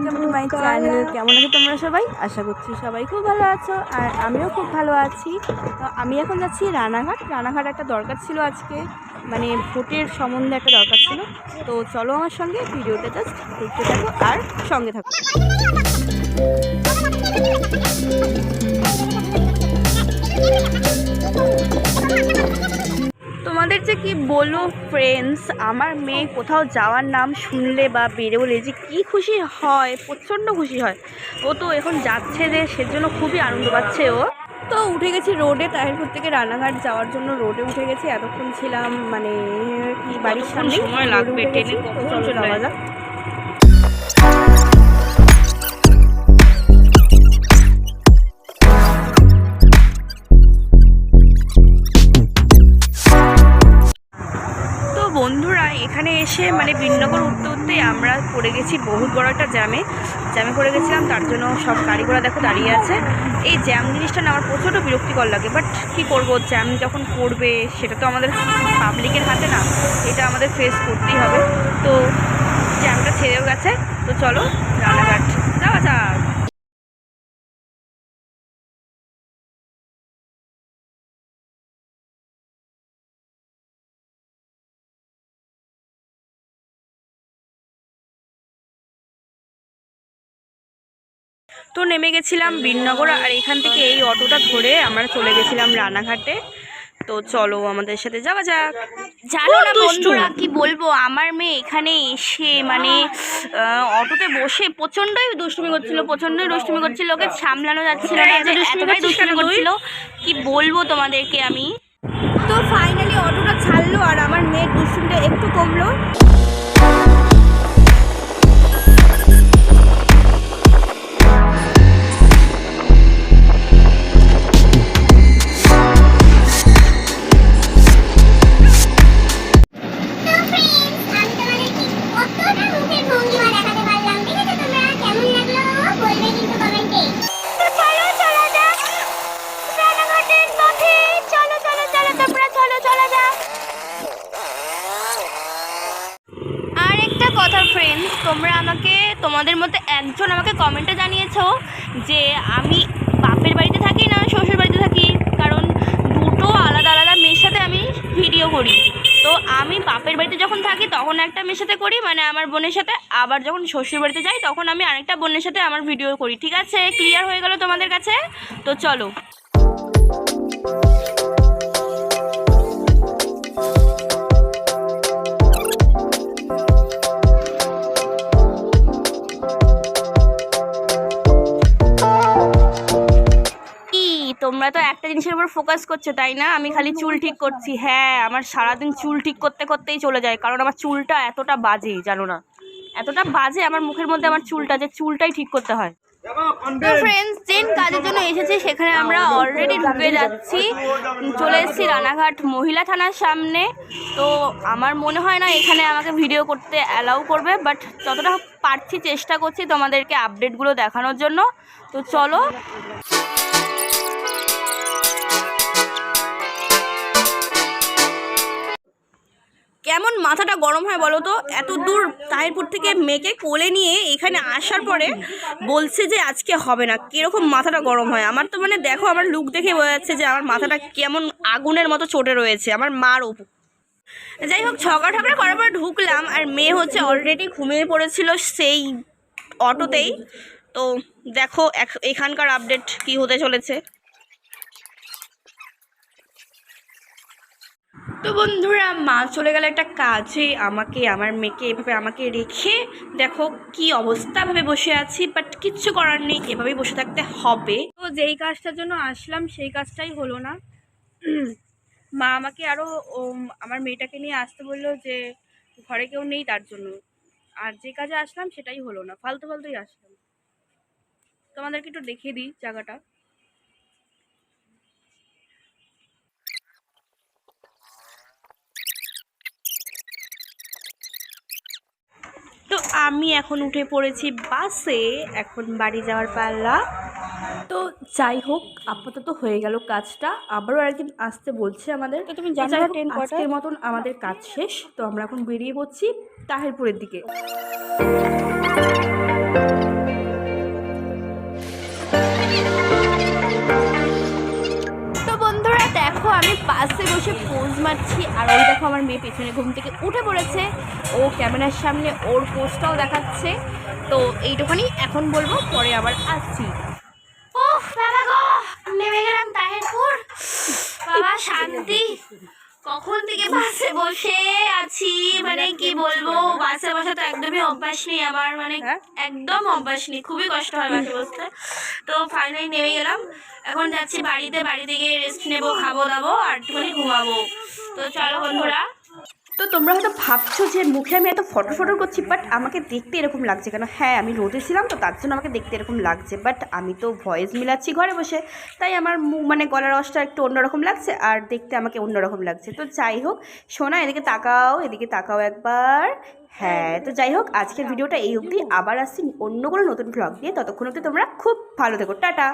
Welcome কেমন আছো তোমরা সবাই? আশা করছি সবাই খুব ভালো আছো, আর আমিও খুব ভালো আছি। তো আমি এখন যাচ্ছি রানাঘাট। রানাঘাট একটা দরকার ছিল আজকে মানে ভোটের সম্বন্ধে একটা দরকার ছিল। তো চলো আমার সঙ্গে ভিডিওটা জাস্ট দেখতে থাকো আর সঙ্গে থাকো। কি বলব ফ্রেন্ডস আমার মেয়ে কোথাও যাওয়ার নাম শুনলে বা বেরোলে যে কি খুশি হয় প্রচণ্ড খুশি হয়। ও তো এখন যাচ্ছে যে সেজন্য খুবই আনন্দ পাচ্ছে ও। তো উঠে গেছি রোডে তাহিরপুর থেকে রানাঘাট যাওয়ার জন্য রোডে উঠে গেছি। এতক্ষণ ছিলাম মানে কি বাড়ির সামনে সময় লাগবে? ট্রেনে কখন চলে যাওয়া যাক। বন্ধুরা, এখানে এসে মানে বিনগর উঠতে উঠতে আমরা পড়ে গেছি বহুত বড় একটা জ্যামে জ্যামে পড়ে গেছিলাম, তার জন্য সব গাড়ি ঘোড়া দেখো দাঁড়িয়ে আছে। এই জ্যাম জিনিসটা না আমার প্রচণ্ড বিরক্তিকর লাগে বাট কী করব জ্যাম যখন পড়বে সেটা তো আমাদের পাবলিকের হাতে না, এটা আমাদের ফেস করতেই হবে। তো জ্যামটা ছেড়েও গেছে, তো চলো রানাঘাট যাওয়া যাক। তো নেমে গেছিলাম বিননগর আর এখান থেকে এই অটোটা ধরে আমরা চলে গেছিলাম রানাঘাটে। তো চলো আমাদের সাথে যাওয়া যাক। জানো না বন্ধুরা কি বলব? আমার মেয়ে এখানে এসে মানে আহ, অটোতে বসে প্রচণ্ডই দুষ্টুমি করছিল প্রচণ্ডই দুষ্টুমি করছিল ওকে সামলানো যাচ্ছিল না এতটাই দুষ্টুমি করছিল। কি বলব তোমাদেরকে আমি? তো ফাইনালি তোমাদের মধ্যে একজন আমাকে কমেন্টে জানিয়েছো যে আমি বাপের বাড়িতে থাকি না, শ্বশুর বাড়িতে থাকি, কারণ দুটো আলাদা আলাদা মেয়ের সাথে আমি ভিডিও করি। তো আমি বাপের বাড়িতে যখন থাকি, তখন একটা মেয়ের সাথে করি মানে আমার বোনের সাথে। আবার যখন শ্বশুর বাড়িতে যাই, তখন আমি আরেকটা বোনের সাথে আমার ভিডিও করি। ঠিক আছে? ক্লিয়ার হয়ে গেল তোমাদের কাছে? তো চলো। জিনিসের উপর ফোকাস করছ, তাই না? আমি খালি চুল ঠিক করছি। হ্যাঁ আমার সারাদিন চুল ঠিক করতে করতেই চলে যায়, কারণ আমার চুলটা এতটা বাজে, জানো না? এতটা বাজে আমার মুখের মধ্যে আমার চুলটা যে চুলটাই ঠিক করতে হয়। ফ্রেন্ডস যেন কাজের জন্য এসেছি, সেখানে আমরা অলরেডি ঢুকে যাচ্ছি। চলে এসেছি রানাঘাট মহিলা থানার সামনে। তো আমার মনে হয় না এখানে আমাকে ভিডিও করতে অ্যালাউ করবে বাট যতটা পারছি চেষ্টা করছি তোমাদেরকে আপডেটগুলো দেখানোর জন্য। তো চলো। কেমন মাথাটা গরম হয় বলো তো? এত দূর তাহিরপুর থেকে মেয়েকে কোলে নিয়ে এখানে আসার পরে বলছে যে আজকে হবে না। কীরকম মাথাটা গরম হয়? আমার তো মানে দেখো, আমার লুক দেখে বোঝা যাচ্ছে যে আমার মাথাটা কেমন আগুনের মতো চটে রয়েছে। আমার মার ওপর। যাই হোক ছকা ঠকরা করার পর ঢুকলাম আর মেয়ে হচ্ছে অলরেডি ঘুমিয়ে পড়েছিল সেই অটোতেই। তো দেখো এখ- এখানকার আপডেট কি হতে চলেছে। তো বন্ধুরা, মা চলে গেল একটা কাজে। আমাকে, আমার মেয়েকে এভাবে আমাকে রেখে দেখো কি অবস্থা ভাবে বসে আছি বাট কিচ্ছু করার নেই, এভাবেই বসে থাকতে হবে। তো যেই কাজটার জন্য আসলাম, সেই কাজটাই হলো না। মা আমাকে আরও আমার মেয়েটাকে নিয়ে আসতে বলল যে, ঘরে কেউ নেই তার জন্য। আর যে কাজে আসলাম, সেটাই হলো না। ফালতু ফালতুই আসলাম। তোমাদেরকে একটু দেখিয়ে দিই জায়গাটা তো আমি এখন উঠে পড়েছি বাসে এখন বাড়ি যাওয়ার পাল্লা। তো যাই হোক আপাতত হয়ে গেল কাজটা। আবারও আরেকদিন আসতে বলছে আমাদের। তুমি? আজকের মতন আমাদের কাজ শেষ। তো আমরা এখন বেরিয়ে পড়ছি তাহেরপুরের দিকে। মারছি, আর ওই দেখো আমার মেয়ে পেছনে ঘুম থেকে উঠে পড়েছে। ও ক্যামেরার সামনে ওর পোস্টটাও দেখাচ্ছে। তো এইটুখানি এখন বলব, পরে আবার আসছি। ও বাবা গো নেমে গেলাম তাহেরপুর। বাবা, শান্তি। কখন থেকে বাসে বসে আছি? মানে কি বলব বাসে বসে তো একদমই অভ্যাস নেই আমার মানে হ্যাঁ? একদম অভ্যাস নেই খুবই কষ্ট হয় বাসে বসতে। তো ফাইনালি নেমে গেলাম। এখন যাচ্ছি বাড়িতে বাড়িতে গিয়ে রেস্ট নেব খাব দাবো আর একটুখানি ঘুমাবো। তো চলো বন্ধুরা তো তোমরা হয়তো ভাবছ যে মুখে আমি এত ফটো ফটো করছি বাট আমাকে দেখতে এরকম লাগছে কেন? হ্যাঁ আমি রোদে ছিলাম তো তার জন্য আমাকে দেখতে এরকম লাগছে বাট আমি তো ভয়েস মিলাচ্ছি ঘরে বসে। তাই আমার মানে গলার রসটা একটু অন্যরকম লাগছে আর দেখতে আমাকে অন্যরকম লাগছে। তো যাই হোক শোনা এদিকে তাকাও এদিকে তাকাও একবার। হ্যাঁ তো যাই হোক, আজকের ভিডিওটা এই অবধি। আবার আসছি অন্য কোনো নতুন ভ্লগ দিয়ে ততক্ষণ অবধি তোমরা খুব ভালো থেকো। টাটা!